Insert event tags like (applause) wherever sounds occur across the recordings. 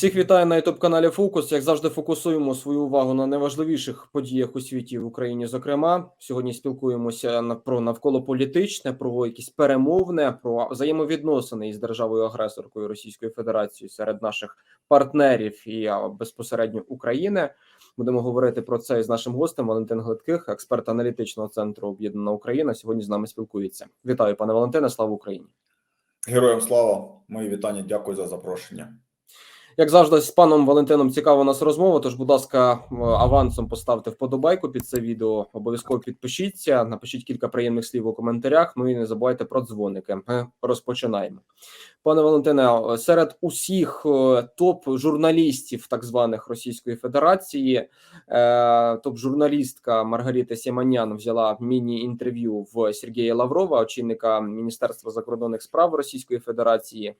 Всіх вітаю на youtube каналі Фокус. Як завжди, фокусуємо свою увагу на найважливіших подіях у світі в Україні. Зокрема, сьогодні спілкуємося про навколо політичне, про якісь перемовне, про взаємовідносини із державою агресоркою Російською Федерацією серед наших партнерів і безпосередньо України. Будемо говорити про це із нашим гостем Валентин Глитких, експерт аналітичного центру Об'єднана Україна. Сьогодні з нами спілкується. Вітаю, пане Валентине. Слава Україні! Героям слава, мої вітання, дякую за запрошення. Як завжди, з паном Валентином цікава у нас розмова. Тож, будь ласка, авансом поставте вподобайку під це відео. Обов'язково підпишіться, напишіть кілька приємних слів у коментарях. Ну і не забувайте про дзвоники. Розпочинаємо. Пане Валентине, серед усіх топ-журналістів так званих Російської Федерації, топ-журналістка Маргарита Сіманян взяла міні-інтерв'ю в Сергія Лаврова, очільника Міністерства закордонних справ Російської Федерації,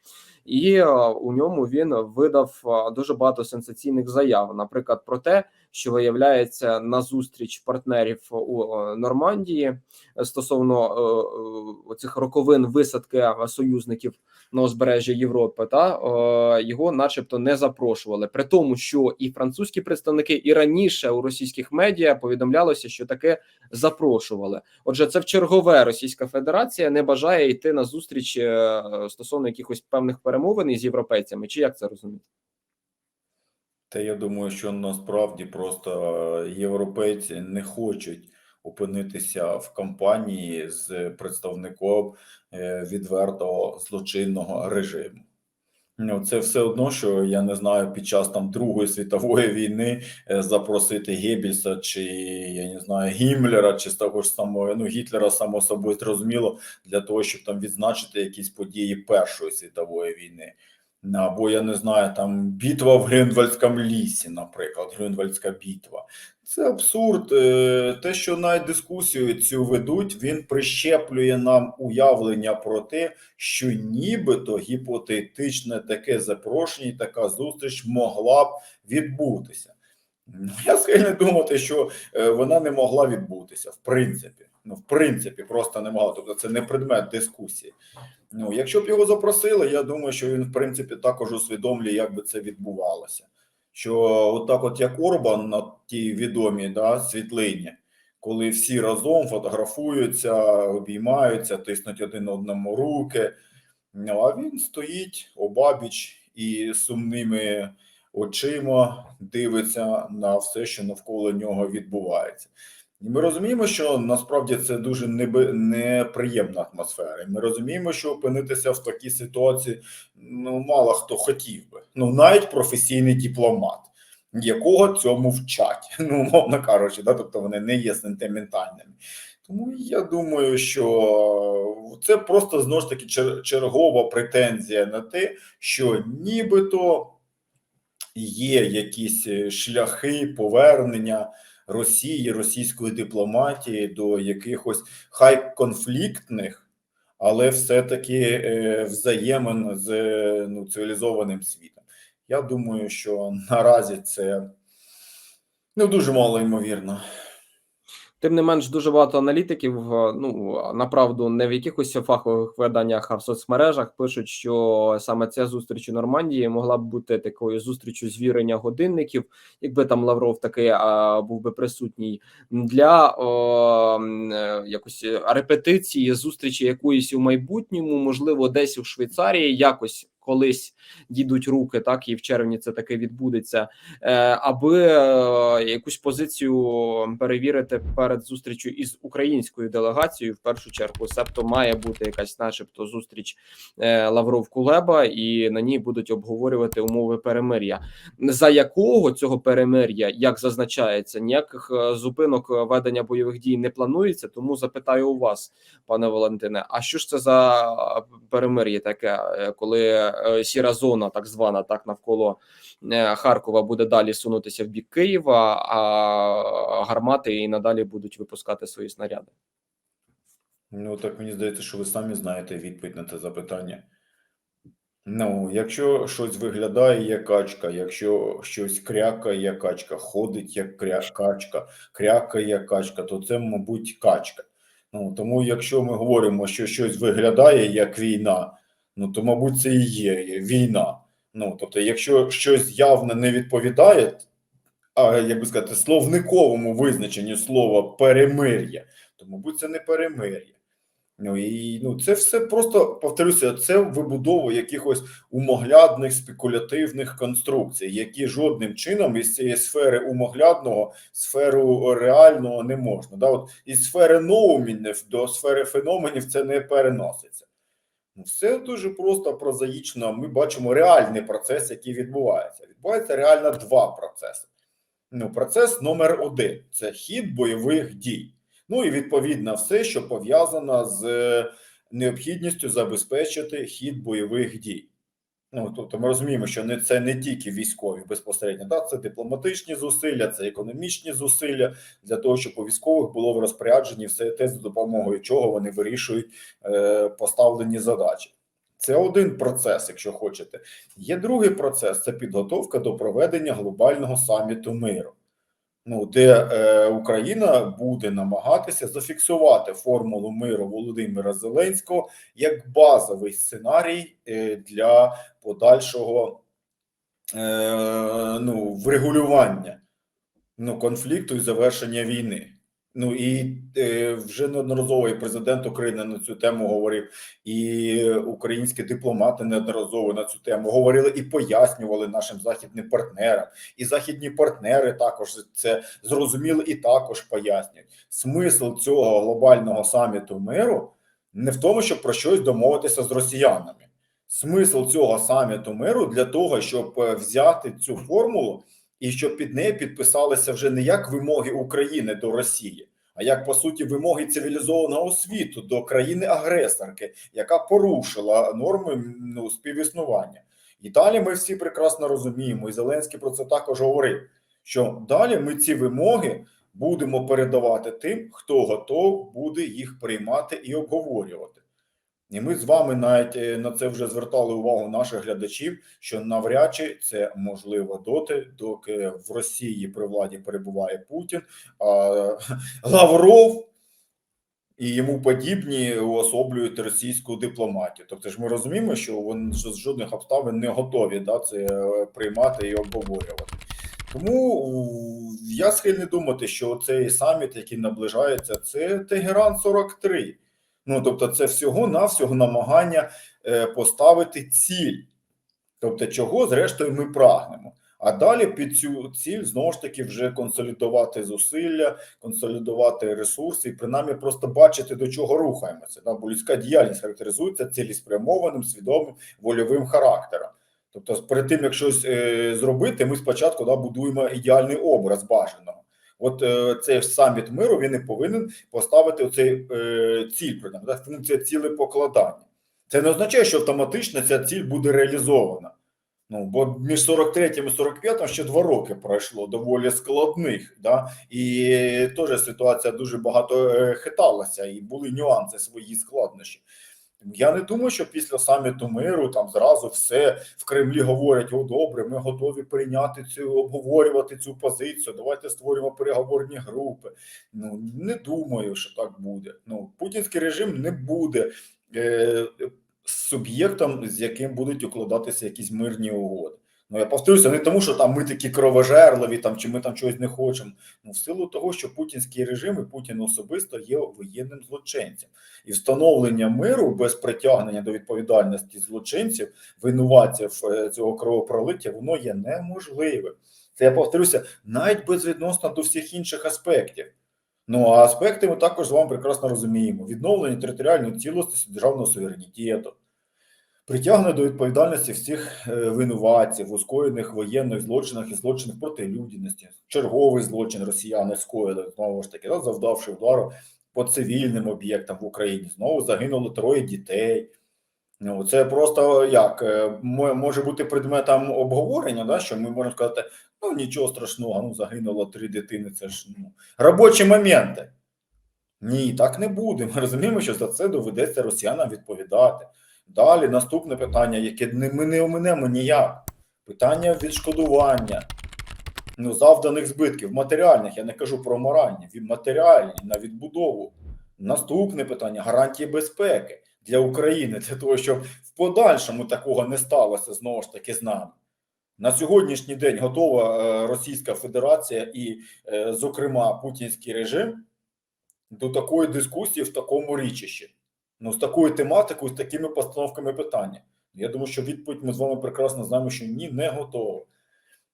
і у ньому він видав дуже багато сенсаційних заяв, наприклад, про те, що виявляється на зустріч партнерів у Нормандії стосовно цих роковин висадки союзників на узбережжя Європи, та його, начебто, не запрошували. При тому, що і французькі представники, і раніше у російських медіа повідомлялося, що таке запрошували. Отже, це в чергове Російська Федерація не бажає йти на зустріч стосовно якихось певних перемовин із європейцями, чи як це розуміти? Та я думаю, що насправді просто європейці не хочуть опинитися в кампанії з представником відвертого злочинного режиму. Ну, це все одно, що я не знаю, під час там Другої світової війни запросити Геббельса чи я не знаю Гіммлера, чи з того ж самого ну Гітлера, само собою зрозуміло, для того, щоб там відзначити якісь події Першої світової війни. Або я не знаю, там битва в Грюнвальдському лісі, наприклад, Грюнвальдська битва. Це абсурд. Те, що на дискусію цю ведуть, він прищеплює нам уявлення про те, що нібито гіпотетичне таке запрошення, така зустріч могла б відбутися. Я схильний думати, що вона не могла відбутися, в принципі. Ну, в принципі, просто не. Тобто, це не предмет дискусії. Ну, якщо б його запросили, я думаю, що він в принципі також усвідомлює, як би це відбувалося. Що отак, от як Орбан на тій відомій да, світлині, коли всі разом фотографуються, обіймаються, тиснуть один одному руки. Ну, а він стоїть обабіч і сумними очима дивиться на все, що навколо нього відбувається. І ми розуміємо, що насправді це дуже неприємна атмосфера. І Ми розуміємо, що опинитися в такій ситуації ну мало хто хотів би. Ну навіть професійний дипломат, якого цьому вчать, (laughs) ну умовно кажучи, да, тобто вони не є сентиментальними. Тому я думаю, що це просто знову ж таки чергова претензія на те, що нібито є якісь шляхи повернення. Росії, російської дипломатії до якихось хай конфліктних, але все-таки е, взаємин з ну, цивілізованим світом. Я думаю, що наразі це ну дуже мало ймовірно. Тим не менш, дуже багато аналітиків, ну направду не в якихось фахових виданнях, а в соцмережах пишуть, що саме ця зустріч у Нормандії могла б бути такою зустрічю звірення годинників, якби там Лавров таки а, був би присутній для о, якось репетиції зустрічі якоїсь у майбутньому, можливо, десь у Швейцарії, якось колись дійдуть руки, так і в червні це таки відбудеться, е, аби е, якусь позицію перевірити перед зустрічю із українською делегацією. В першу чергу, себто має бути якась, начебто, зустріч е, Лавров Кулеба, і на ній будуть обговорювати умови перемир'я, за якого цього перемир'я, як зазначається, ніяких зупинок ведення бойових дій не планується. Тому запитаю у вас, пане Валентине, а що ж це за перемир'я таке, коли сіра зона, так звана, так навколо Харкова, буде далі сунутися в бік Києва, а гармати і надалі будуть випускати свої снаряди. Ну так мені здається, що ви самі знаєте відповідь на це запитання. Ну, якщо щось виглядає як качка, якщо щось крякає як качка, ходить як качка, крякає як качка, то це, мабуть, качка. Ну тому, якщо ми говоримо, що щось виглядає як війна, ну то, мабуть, це і є війна. Ну тобто, якщо щось явно не відповідає, а як би сказати, словниковому визначенню слова перемир'я, то, мабуть, це не перемир'я. Ну і ну, це все просто повторюся, це вибудова якихось умоглядних спекулятивних конструкцій, які жодним чином із цієї сфери умоглядного сферу реального не можна. Да? От із сфери ноумінів до сфери феноменів це не переноситься. Все дуже просто прозаїчно. Ми бачимо реальний процес, який відбувається. Відбувається реально два процеси. Ну, процес номер один це хід бойових дій. Ну і відповідно все, що пов'язано з е, необхідністю забезпечити хід бойових дій. Ну тобто, ми розуміємо, що не це не тільки військові безпосередньо, да, це дипломатичні зусилля, це економічні зусилля для того, щоб у військових було в розпорядженні все те, за допомогою чого вони вирішують е, поставлені задачі. Це один процес, якщо хочете. Є другий процес це підготовка до проведення глобального саміту миру ну, де е, Україна буде намагатися зафіксувати формулу миру Володимира Зеленського як базовий сценарій е, для подальшого е, ну, врегулювання ну, конфлікту і завершення війни. Ну і е, вже неодноразово і президент України на цю тему говорив, і українські дипломати неодноразово на цю тему говорили і пояснювали нашим західним партнерам. І західні партнери також це зрозуміли і також пояснюють. Смисл цього глобального саміту миру не в тому, щоб про щось домовитися з росіянами. Смисл цього саміту миру для того, щоб е, взяти цю формулу і щоб під нею підписалися вже не як вимоги України до Росії, а як по суті вимоги цивілізованого світу до країни-агресорки, яка порушила норми ну, співіснування. І далі ми всі прекрасно розуміємо, і Зеленський про це також говорив. Що далі ми ці вимоги будемо передавати тим, хто готов буде їх приймати і обговорювати. І ми з вами навіть е, на це вже звертали увагу наших глядачів, що навряд чи це можливо доти, доки в Росії при владі перебуває Путін, а (laughs) Лавров і йому подібні уособлюють російську дипломатію. Тобто ж ми розуміємо, що вони з жодних обставин не готові да, це е, приймати і обговорювати. Тому я схильний думати, що цей саміт, який наближається, це Тегеран 43. Ну тобто, це всього навсього намагання е, поставити ціль, тобто, чого зрештою ми прагнемо. А далі під цю ціль знову ж таки вже консолідувати зусилля, консолідувати ресурси, і принаймні просто бачити до чого рухаємося. Да? Бо людська діяльність характеризується цілеспрямованим, свідомим вольовим характером. Тобто, перед тим як щось е, зробити, ми спочатку да, будуємо ідеальний образ бажаного. От е, цей саміт миру він і повинен поставити оцей е, ціль принаймні, да, функція цілепокладання. Це не означає, що автоматично ця ціль буде реалізована. Ну, бо між 43 і 45 ще два роки пройшло доволі складних, да? і теж ситуація дуже багато е, хиталася, і були нюанси свої складнощі. Я не думаю, що після саміту миру там зразу все в Кремлі говорять: о, добре, ми готові прийняти цю обговорювати цю позицію. Давайте створюємо переговорні групи. Ну не думаю, що так буде. Ну путінський режим не буде е, суб'єктом, з яким будуть укладатися якісь мирні угоди. Ну я повторюся, не тому, що там ми такі кровожерливі, там чи ми там чогось не хочемо. Ну, в силу того, що путінський режим і Путін особисто є воєнним злочинцем, і встановлення миру без притягнення до відповідальності злочинців, винуватців е, цього кровопролиття, воно є неможливим. Це я повторюся, навіть безвідносно до всіх інших аспектів. Ну а аспекти ми також з вами прекрасно розуміємо: відновлення територіальної цілісності державного суверенітету. Притягнення до відповідальності всіх е, винуватців у скоєних воєнних злочинах і злочинах проти людяності. Черговий злочин росіяни скоїли знову ж таки, да, завдавши удару по цивільним об'єктам в Україні. Знову загинуло троє дітей. Ну, це просто як е, може бути предметом обговорення, да, що ми можемо сказати, ну нічого страшного, ну загинуло три дитини. Це ж ну робочі моменти. Ні, так не буде. Ми розуміємо, що за це доведеться росіянам відповідати. Далі наступне питання, яке ми не оминемо ніяк. Питання відшкодування ну, завданих збитків, матеріальних, я не кажу про моральні, матеріальні на відбудову. Наступне питання гарантії безпеки. для України, для того, щоб в подальшому такого не сталося знову ж таки з нами. На сьогоднішній день готова е, Російська Федерація і, е, зокрема, путінський режим до такої дискусії в такому річищі. Ну, з такою тематикою, з такими постановками питання. Я думаю, що відповідь ми з вами прекрасно знаємо, що ні, не готово.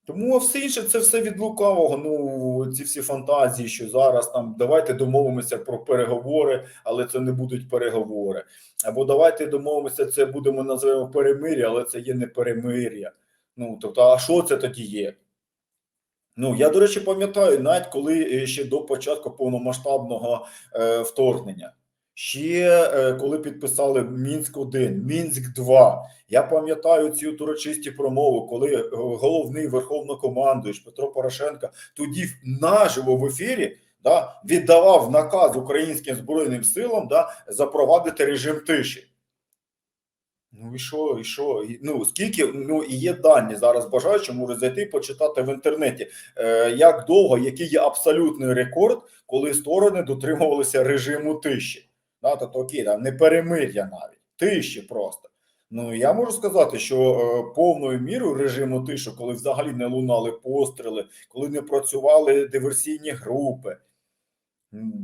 Тому все інше це все від лукавого. Ну, ці всі фантазії, що зараз там давайте домовимося про переговори, але це не будуть переговори. Або давайте домовимося, це будемо називаємо перемир'я, але це є не перемир'я. Ну тобто, а що це тоді є? Ну я до речі пам'ятаю, навіть коли е, ще до початку повномасштабного е, вторгнення, ще е, коли підписали Мінськ 1 Мінськ 2 я пам'ятаю ці от урочисті промови, коли е, головний верховнокомандуючий Петро Порошенко тоді наживо в ефірі да, віддавав наказ українським збройним силам да, запровадити режим тиші. Ну і що, і що? Ну скільки ну і є дані зараз бажаючи можуть зайти і почитати в інтернеті, е, як довго, який є абсолютний рекорд, коли сторони дотримувалися режиму тиші. Да, тобто окей, там не перемир'я навіть тиші просто. Ну я можу сказати, що е, повною мірою режиму тиші, коли взагалі не лунали постріли, коли не працювали диверсійні групи.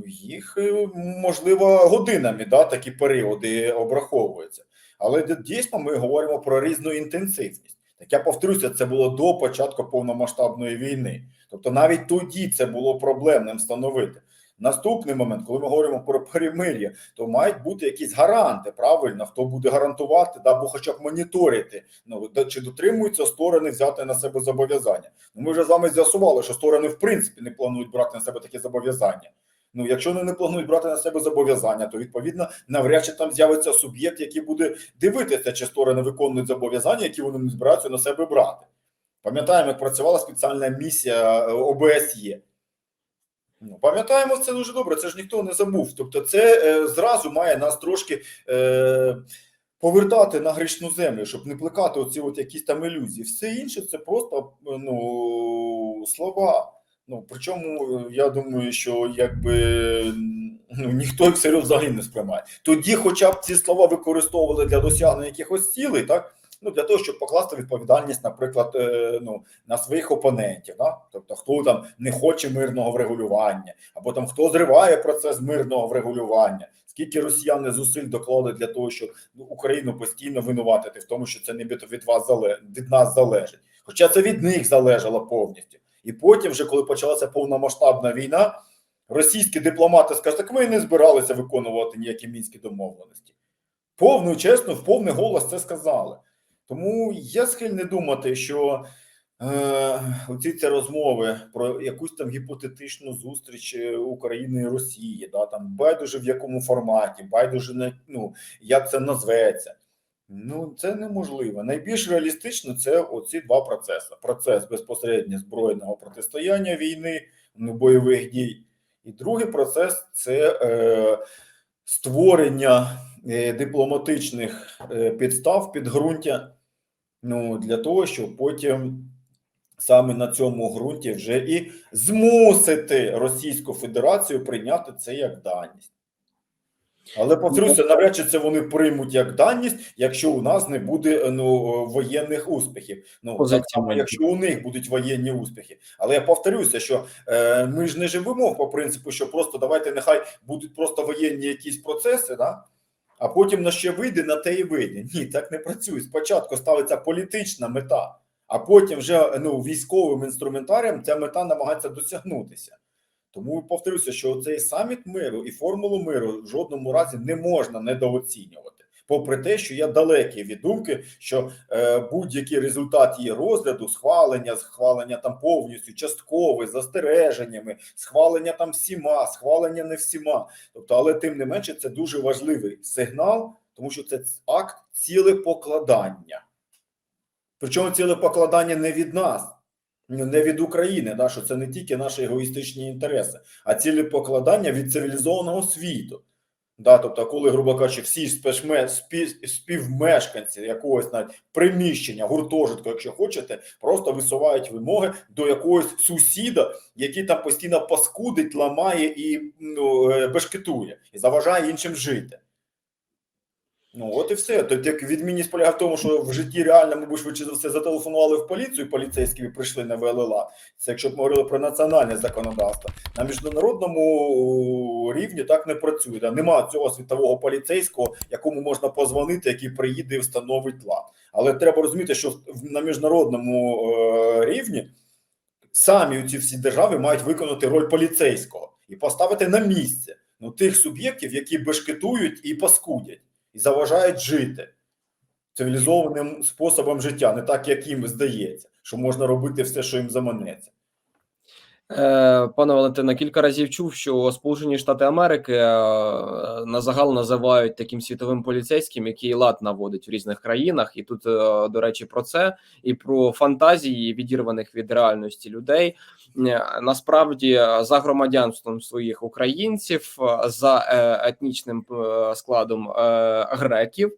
Їх е, можливо годинами, да, такі періоди обраховуються. Але дійсно ми говоримо про різну інтенсивність. Так я повторюся, це було до початку повномасштабної війни. Тобто навіть тоді це було проблемним встановити. Наступний момент, коли ми говоримо про перемир'я, то мають бути якісь гаранти, правильно, хто буде гарантувати, да, або хоча б моніторити, ну чи дотримуються сторони взяти на себе зобов'язання. Ну, ми вже з вами з'ясували, що сторони в принципі не планують брати на себе такі зобов'язання. Ну, якщо вони не планують брати на себе зобов'язання, то відповідно навряд чи там з'явиться суб'єкт, який буде дивитися, чи сторони виконують зобов'язання, які вони не збираються на себе брати. Пам'ятаємо, як працювала спеціальна місія е, ОБСЄ. Ну, пам'ятаємо це дуже добре, це ж ніхто не забув. Тобто, це е, зразу має нас трошки е, повертати на грішну землю, щоб не плекати оці от якісь там ілюзії. Все інше це просто ну, слова. Ну, причому е, я думаю, що якби ну, ніхто їх всерйоз взагалі не сприймає. Тоді, хоча б ці слова використовували для досягнення якихось цілей, так? Ну, для того, щоб покласти відповідальність, наприклад, е, ну, на своїх опонентів, да? тобто хто там не хоче мирного врегулювання, або там хто зриває процес мирного врегулювання. Скільки росіяни зусиль доклали для того, щоб ну, Україну постійно винуватити в тому, що це не від вас від нас залежить, хоча це від них залежало повністю. І потім, вже коли почалася повномасштабна війна, російські дипломати скажуть, так ми не збиралися виконувати ніякі мінські домовленості. Повну чесно, в повний голос це сказали. Тому я схильний думати, що е, оці ці розмови про якусь там гіпотетичну зустріч е, України і Росії, да, там байдуже в якому форматі, байдуже не, ну, як це назветься. Ну, це неможливо. Найбільш реалістично це оці два процеси: процес безпосередньо збройного протистояння війни, ну, бойових дій, і другий процес це е, створення е, дипломатичних підстав підґрунтя ну, для того, щоб потім саме на цьому ґрунті вже і змусити Російську Федерацію прийняти це як даність. Але повторюся, навряд чи це вони приймуть як даність, якщо у нас не буде ну воєнних успіхів. Ну так само, якщо у них будуть воєнні успіхи. Але я повторюся, що е, ми ж не живемо по принципу, що просто давайте нехай будуть просто воєнні якісь процеси, да? А потім на ще вийде, на те і вийде. Ні, так не працює. Спочатку ставиться політична мета, а потім вже ну військовим інструментарієм ця мета намагається досягнутися. Тому повторюся, що цей саміт миру і формулу миру в жодному разі не можна недооцінювати. Попри те, що я далекий від думки, що е, будь-який результат її розгляду, схвалення, схвалення там повністю, часткове, застереженнями, схвалення там всіма, схвалення не всіма. Тобто, але тим не менше, це дуже важливий сигнал, тому що це акт цілепокладання. Причому цілепокладання не від нас, ну, не від України, да, що це не тільки наші егоїстичні інтереси, а цілі покладання від цивілізованого світу. Да, тобто, коли, грубо кажучи, всі співмешканці якогось навіть приміщення, гуртожитку, якщо хочете, просто висувають вимоги до якогось сусіда, який там постійно паскудить, ламає і ну, е, бешкетує, і заважає іншим жити. Ну, от і все. Тобто, як відмінність полягає в тому, що в житті реальному ви швидше за все зателефонували в поліцію, поліцейські прийшли на ВЛЛА. Це якщо б ми говорили про національне законодавство. На міжнародному рівні так не працює. Да? Нема цього світового поліцейського, якому можна позвонити, який приїде і встановить лад. Але треба розуміти, що на міжнародному е, рівні самі ці всі держави мають виконати роль поліцейського і поставити на місце ну, тих суб'єктів, які бешкетують і паскудять, і заважають жити цивілізованим способом життя, не так, як їм здається, що можна робити все, що їм заманеться. Е, Пане Валентине, кілька разів чув, що Сполучені Штати Америки е, на загал називають таким світовим поліцейським, який лад наводить в різних країнах. І тут, е, до речі, про це і про фантазії відірваних від реальності людей. Насправді, за громадянством своїх українців, за етнічним складом греків.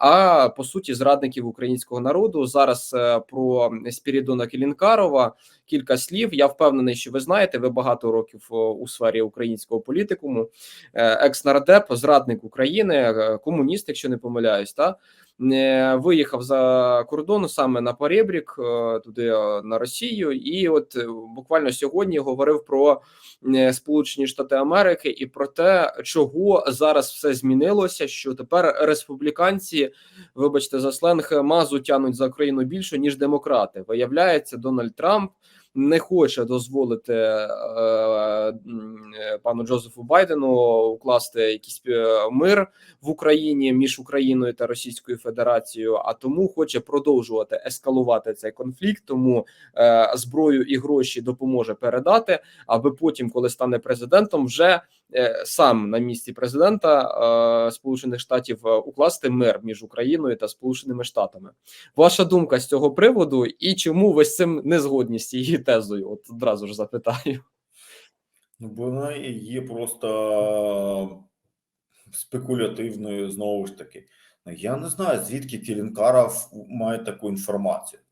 А по суті, зрадників українського народу зараз е, про Спірідона Кілінкарова кілька слів. Я впевнений, що ви знаєте. Ви багато років у сфері українського політикуму, Е, екс-нардеп, зрадник України, е, комуніст, якщо не помиляюсь, та виїхав за кордон саме на Поребрік, е, туди е, на Росію, і от е, буквально сьогодні говорив про Сполучені Штати Америки і про те, чого зараз все змінилося. Що тепер республіканці, вибачте за сленг, мазу тянуть за Україну більше ніж демократи. Виявляється, Дональд Трамп не хоче дозволити е, е, пану Джозефу Байдену укласти якийсь е, мир в Україні між Україною та Російською Федерацією, а тому хоче продовжувати ескалувати цей конфлікт. Тому е, зброю і гроші допоможе передати, аби потім, коли стане президентом, вже сам на місці президента е, Сполучених Штатів е, укласти мир між Україною та Сполученими Штатами. Ваша думка з цього приводу, і чому ви з цим не згодні з цією тезою? От одразу ж запитаю. Ну, вона є просто спекулятивною знову ж таки. Я не знаю, звідки Келінкаров має таку інформацію.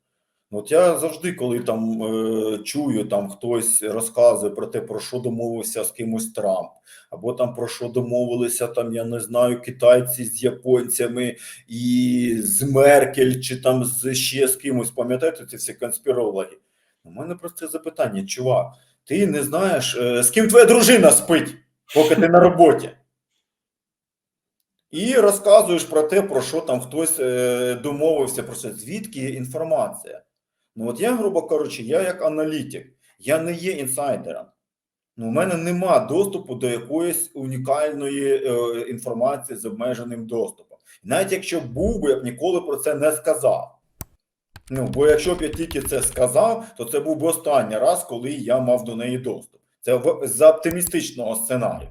От я завжди, коли там е, чую, там хтось розказує про те, про що домовився з кимось Трамп, або там про що домовилися там, я не знаю, китайці з японцями і з Меркель, чи там з ще з кимось, пам'ятаєте, ці всі конспірологи? У мене просто запитання, чувак, ти не знаєш, е, з ким твоя дружина спить, поки ти на роботі. І розказуєш про те, про що там хтось е, домовився, про це. Звідки інформація? Ну, от я, грубо кажучи, я як аналітик, я не є інсайдером. Ну, у мене нема доступу до якоїсь унікальної е, інформації з обмеженим доступом. Навіть якщо був би, я б ніколи про це не сказав. Ну, бо якщо б я тільки це сказав, то це був би останній раз, коли я мав до неї доступ. Це за оптимістичного сценарію.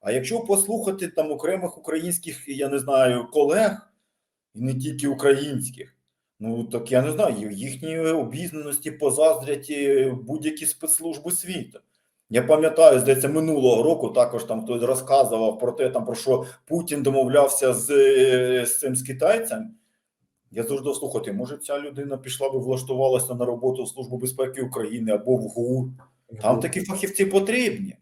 А якщо послухати там окремих українських, я не знаю, колег, і не тільки українських, ну так я не знаю, їхні обізнаності позаздрять будь-які спецслужби світу. Я пам'ятаю, здається, минулого року також там хтось розказував про те, там про що Путін домовлявся з, е, з цим з китайцем. Я завжди слухати, може, ця людина пішла би влаштувалася на роботу в Службу безпеки України або в ГУР. Там такі фахівці потрібні.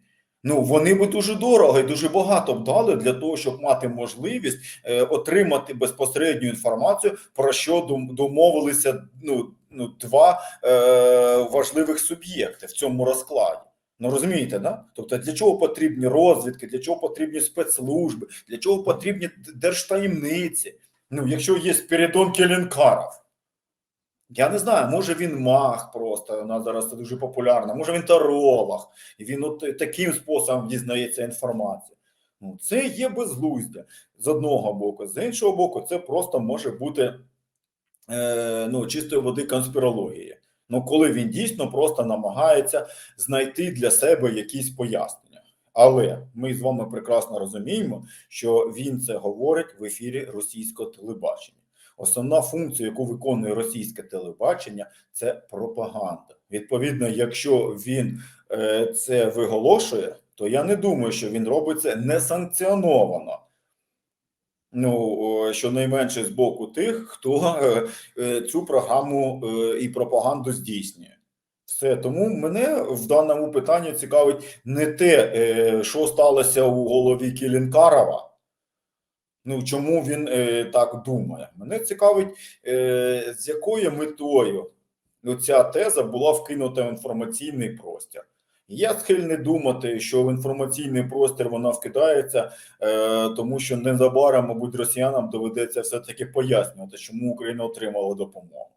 Ну, вони би дуже дорого і дуже багато б дали для того, щоб мати можливість е, отримати безпосередню інформацію, про що домовилися ну, ну, два е, важливих суб'єкти в цьому розкладі. Ну розумієте, да? Тобто для чого потрібні розвідки, для чого потрібні спецслужби, для чого потрібні держтаємниці? Ну, якщо є Спірідон Келінкаров, я не знаю, може він маг просто, вона зараз це дуже популярна, може він таролог, і він от таким способом дізнається інформацію. Ну, це є безглуздя з одного боку, з іншого боку, це просто може бути е, ну, чистої води конспірологія. Ну, коли він дійсно просто намагається знайти для себе якісь пояснення. Але ми з вами прекрасно розуміємо, що він це говорить в ефірі російського телебачення. Основна функція, яку виконує російське телебачення, це пропаганда. Відповідно, якщо він е, це виголошує, то я не думаю, що він робить це несанкціоновано. Ну, щонайменше з боку тих, хто е, е, цю програму і пропаганду здійснює. Все, тому мене в даному питанні цікавить не те, що сталося у голові Кілінкарова, Ну чому він е, так думає? Мене цікавить, е, з якою метою ну, ця теза була вкинута в інформаційний простір. Я схильний думати, що в інформаційний простір вона вкидається, е, тому що незабаром, мабуть, росіянам доведеться все-таки пояснювати, чому Україна отримала допомогу.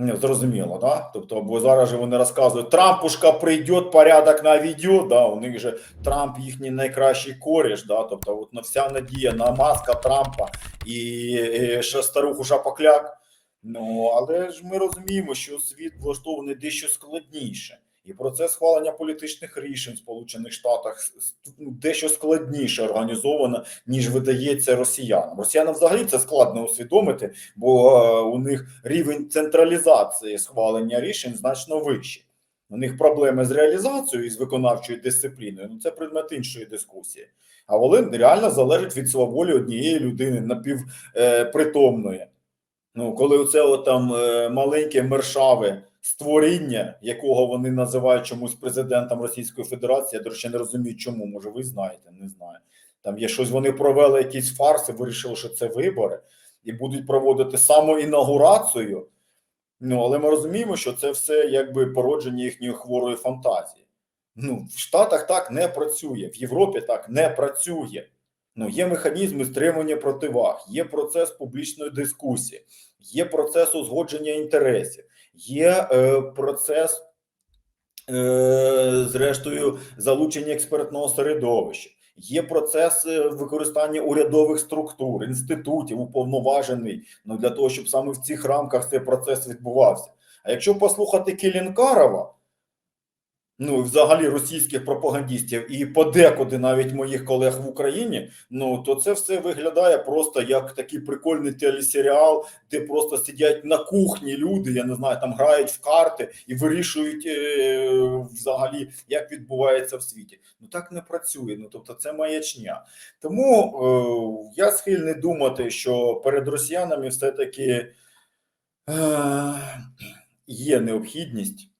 Не, зрозуміло, да? Тобто, бо зараз же вони розказують, Трампушка прийде, порядок наведет, да? у них же Трамп їхній найкращий коріш, да? тобто от, на вся надія на маска Трампа і, і ще старуху Шапокляк. Ну, але ж ми розуміємо, що світ влаштований дещо складніше. І процес схвалення політичних рішень в Сполучених Штатах ну, дещо складніше організовано, ніж видається росіянам. Росіянам взагалі це складно усвідомити, бо е, у них рівень централізації схвалення рішень значно вищий. У них проблеми з реалізацією і з виконавчою дисципліною. Ну це предмет іншої дискусії. А вони реально залежать від сваволі однієї людини напівпритомної. Ну, коли оце от там е, маленьке мершаве створіння, якого вони називають чомусь президентом Російської Федерації, я, до речі, не розумію, чому. Може, ви знаєте, не знаю. Там є щось, вони провели якісь фарси, вирішили, що це вибори, і будуть проводити самоінаугурацію. Ну, але ми розуміємо, що це все якби породження їхньої хворої фантазії. Ну, в Штатах так не працює, в Європі так не працює. Ну, є механізми стримування противаг, є процес публічної дискусії, є процес узгодження інтересів, є е, процес, е, зрештою, залучення експертного середовища, є процес е, використання урядових структур, інститутів, уповноважений ну, для того, щоб саме в цих рамках цей процес відбувався. А якщо послухати Кілінкарова, ну взагалі російських пропагандистів і подекуди навіть моїх колег в Україні, ну то це все виглядає просто як такий прикольний телесеріал, де просто сидять на кухні люди, я не знаю, там грають в карти і вирішують е, взагалі, як відбувається в світі. Ну так не працює. Ну тобто, це маячня. Тому е, я схильний думати, що перед росіянами все таки е, є необхідність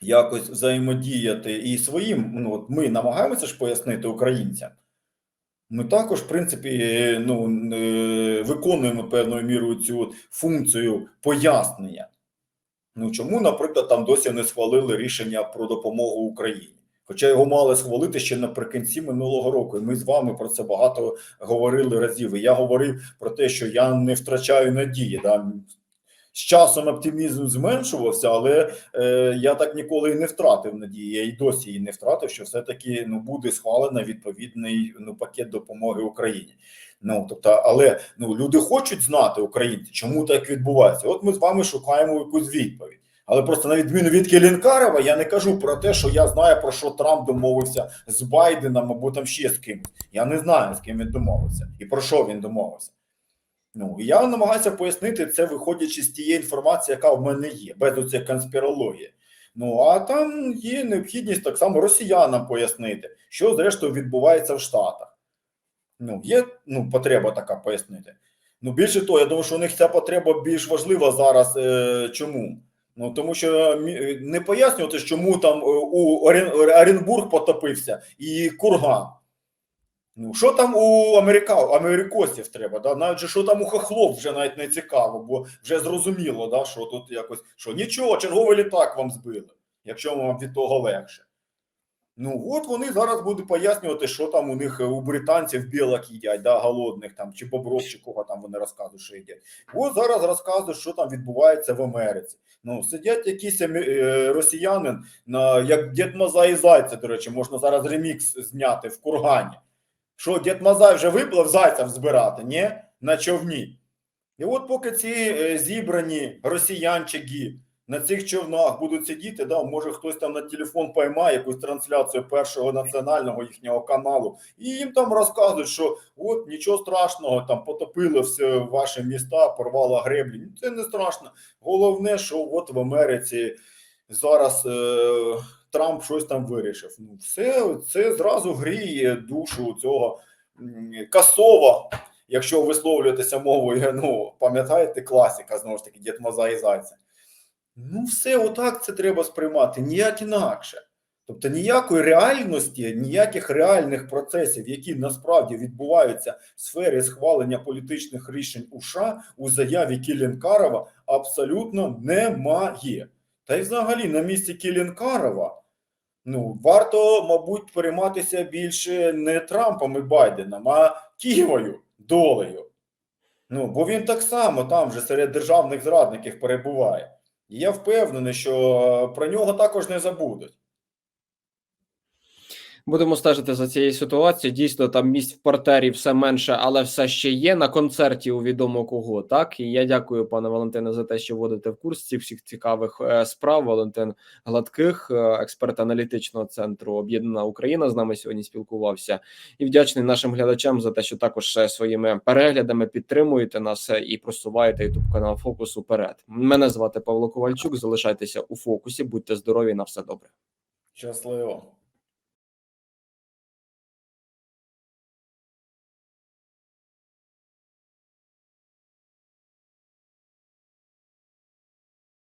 якось взаємодіяти і своїм. Ну от ми намагаємося ж пояснити українцям. Ми також, в принципі, ну е, виконуємо певною мірою цю функцію пояснення. Ну чому, наприклад, там досі не схвалили рішення про допомогу Україні? Хоча його мали схвалити ще наприкінці минулого року. І ми з вами про це багато говорили разів. І я говорив про те, що я не втрачаю надії. Да? З часом оптимізм зменшувався, але е, я так ніколи і не втратив надії. Я і досі її не втратив, що все-таки ну буде схвалено відповідний ну пакет допомоги Україні. Ну тобто, але ну люди хочуть знати українці, чому так відбувається. От ми з вами шукаємо якусь відповідь. Але просто на відміну від Келінкарова, я не кажу про те, що я знаю про що Трамп домовився з Байденом або там ще з кимось. Я не знаю з ким він домовився і про що він домовився. Ну я намагаюся пояснити це, виходячи з тієї інформації, яка в мене є, без оцієї конспірології. Ну а там є необхідність так само росіянам пояснити, що зрештою відбувається в Штатах. Ну, є ну, потреба така пояснити. Ну, більше того, я думаю, що у них ця потреба більш важлива зараз. Е, чому? Ну тому що не пояснювати, чому там е, у Орен, Оренбург потопився і Курган. Ну, що там у Америка, америкосів треба, да? навіть що там у хохлов вже навіть не цікаво, бо вже зрозуміло, да, що тут якось що нічого, черговий літак вам збили, якщо вам від того легше. Ну от вони зараз будуть пояснювати, що там у них у британців білок їдять, да, голодних там, чи бобров, чи кого там вони розказують, що їдять. От зараз розказують, що там відбувається в Америці. Ну, сидять якісь е, росіянин, на, як Дід Маза і Зайця, до речі, можна зараз ремікс зняти в Кургані. Що Дід Мазай вже виплив зайців збирати, ні? На човні. І от поки ці е, зібрані росіянчики на цих човнах будуть сидіти, да, може хтось там на телефон поймає якусь трансляцію першого національного їхнього каналу, і їм там розказують, що от нічого страшного, там потопили все ваші міста, порвало греблі. Це не страшно. Головне, що от в Америці зараз е, Трамп щось там вирішив. Ну, все це зразу гріє душу цього Касова. Якщо висловлюєтеся мовою, (laughs) ну пам'ятаєте класика знову ж таки Дід Маза і Зайця. Ну, все, отак це треба сприймати, ніяк інакше. Тобто ніякої реальності, ніяких реальних процесів, які насправді відбуваються в сфері схвалення політичних рішень у США у заяві Кілінкарова абсолютно немає. Та й взагалі на місці Кілінкарова ну, варто, мабуть, перейматися більше не Трампом і Байденом, а Києвою долею. Ну, бо він так само там же серед державних зрадників перебуває. І я впевнений, що про нього також не забудуть. Будемо стежити за цією ситуацією. Дійсно, там місць в партері все менше, але все ще є на концерті у відомо кого. Так і я дякую, пане Валентине, за те, що вводите в курс цих всіх цікавих е, справ. Валентин Гладких, е, експерт аналітичного центру Об'єднана Україна, з нами сьогодні спілкувався. І вдячний нашим глядачам за те, що також е, своїми переглядами підтримуєте нас і просуваєте ютуб канал Фокус уперед. Мене звати Павло Ковальчук. Залишайтеся у фокусі, будьте здорові, на все добре. Щасливо.